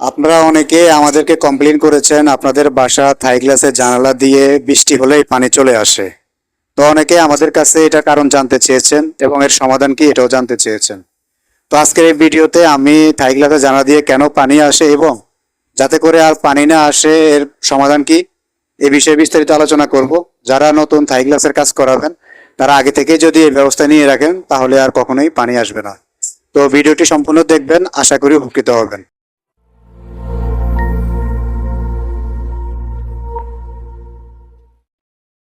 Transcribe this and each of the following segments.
আপনারা অনেকে আমাদেরকে কমপ্লেন করেছেন, আপনাদের বাসা থাই গ্লাসের জানালা দিয়ে বৃষ্টি হলেই পানি চলে আসে। তো অনেকে আমাদের কাছে এটা কারণ জানতে চেয়েছেন এবং এর সমাধান কি এটাও জানতে চেয়েছেন। তো আজকের এই ভিডিওতে আমি থাই গ্লাসের জানালা দিয়ে কেন পানি আসে এবং যাতে করে আর পানি না আসে, এর সমাধান কি, এ বিষয়ে বিস্তারিত আলোচনা করব। যারা নতুন থাই গ্লাসের কাজ করাবেন, তারা আগে থেকে যদি এই ব্যবস্থা নিয়ে রাখেন, তাহলে আর কখনোই পানি আসবে না। তো ভিডিওটি সম্পূর্ণ দেখবেন, আশা করি উপকৃত হবেন।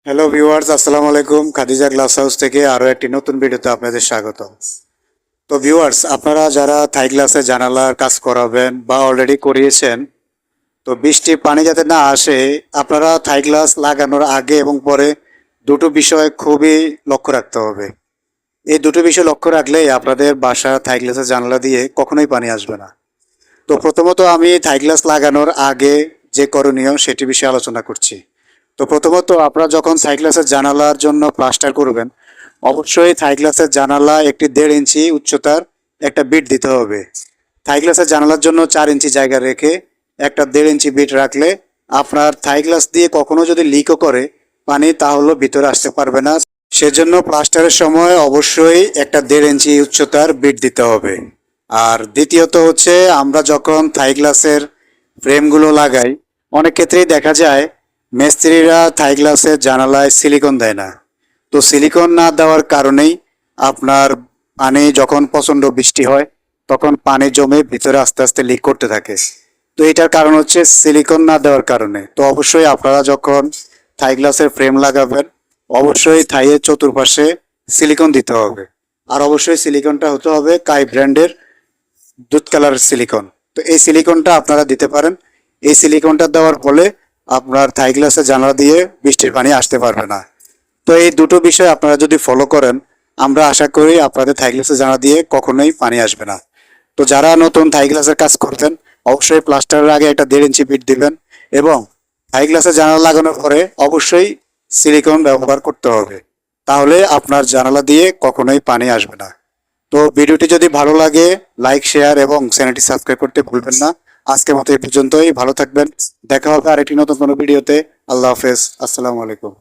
হ্যালো ভিউয়ার্স আসসালামু আলাইকুম। খাদিজা গ্লাস হাউস থেকে আরও একটি নতুন ভিডিওতে আপনাদের স্বাগত তো ভিউয়ার্স আপনারা যারা থাই গ্লাসে জানালার কাজ করাবেন বা অলরেডি করিয়েছেন, তো বৃষ্টি পানি যাতে না আসে, আপনারা থাই গ্লাস লাগানোর আগে এবং পরে দুটো বিষয় খুবই লক্ষ্য রাখতে হবে। এই দুটো বিষয় লক্ষ্য রাখলেই আপনাদের বাসা থাই গ্লাসের জানালা দিয়ে কখনোই পানি আসবে না। তো প্রথমত আমি থাই গ্লাস লাগানোর আগে যে করণীয় সেটি বিষয়ে আলোচনা করছি। তো প্রথমত আপনারা যখন থাই গ্লাসের জানালার জন্য প্লাস্টার করবেন, অবশ্যই থাই গ্লাসের জানালা একটি দেড় ইঞ্চি উচ্চতার একটা বিট দিতে হবে। থাই গ্লাসের জানালার জন্য চার ইঞ্চি জায়গা রেখে একটা দেড় ইঞ্চি বিট রাখলে আপনার থাই গ্লাস দিয়ে কখনো যদি লিকও করে পানি, তাহলে ভিতরে আসতে পারবে না। সেজন্য প্লাস্টারের সময় অবশ্যই একটা দেড় ইঞ্চি উচ্চতার বিট দিতে হবে। আর দ্বিতীয়ত হচ্ছে, আমরা যখন থাই গ্লাসের ফ্রেমগুলো লাগাই, অনেক ক্ষেত্রেই দেখা যায় মিস্ত্রিরা থাই গ্লাসের জানালায় সিলিকন দেয় না। তো সিলিকন না দেওয়ার কারণেই আপনার পানি যখন প্রচণ্ড বৃষ্টি হয়, তখন পানি জমে ভিতরে আস্তে আস্তে লিক করতে থাকে। তো এটার কারণ হচ্ছে সিলিকন না দেওয়ার কারণে। তো অবশ্যই আপনারা যখন থাই গ্লাসের ফ্রেম লাগাবেন, অবশ্যই থাইয়ের চতুর্পাশে সিলিকন দিতে হবে। আর অবশ্যই সিলিকনটা হতে হবে কাই ব্র্যান্ডের দুধ কালার সিলিকন। তো এই সিলিকনটা আপনারা দিতে পারেন। এই সিলিকনটা দেওয়ার ফলে আপনার থাই গ্লাসে জানালা দিয়ে বৃষ্টির পানি আসতে পারবে না। তো এই দুটো বিষয় আপনারা যদি ফলো করেন, আমরা আশা করি আপনাদের থাই গ্লাসে জানালা দিয়ে কখনোই পানি আসবে না। তো যারা নতুন থাই গ্লাসের কাজ করতেন, অবশ্যই প্লাস্টারের আগে একটা দেড় ইঞ্চি বিট দিবেন এবং থাই গ্লাসে জানালা লাগানোর পরে অবশ্যই সিলিকন ব্যবহার করতে হবে। তাহলে আপনার জানালা দিয়ে কখনোই পানি আসবে না। তো ভিডিওটি যদি ভালো লাগে লাইক শেয়ার এবং চ্যানেলটি সাবস্ক্রাইব করতে ভুলবেন না। আজকের মতো এই পর্যন্তই, ভালো থাকবেন, দেখা হবে আরেকটি নতুন কোনো ভিডিওতে। আল্লাহ হাফেজ, আসসালামু আলাইকুম।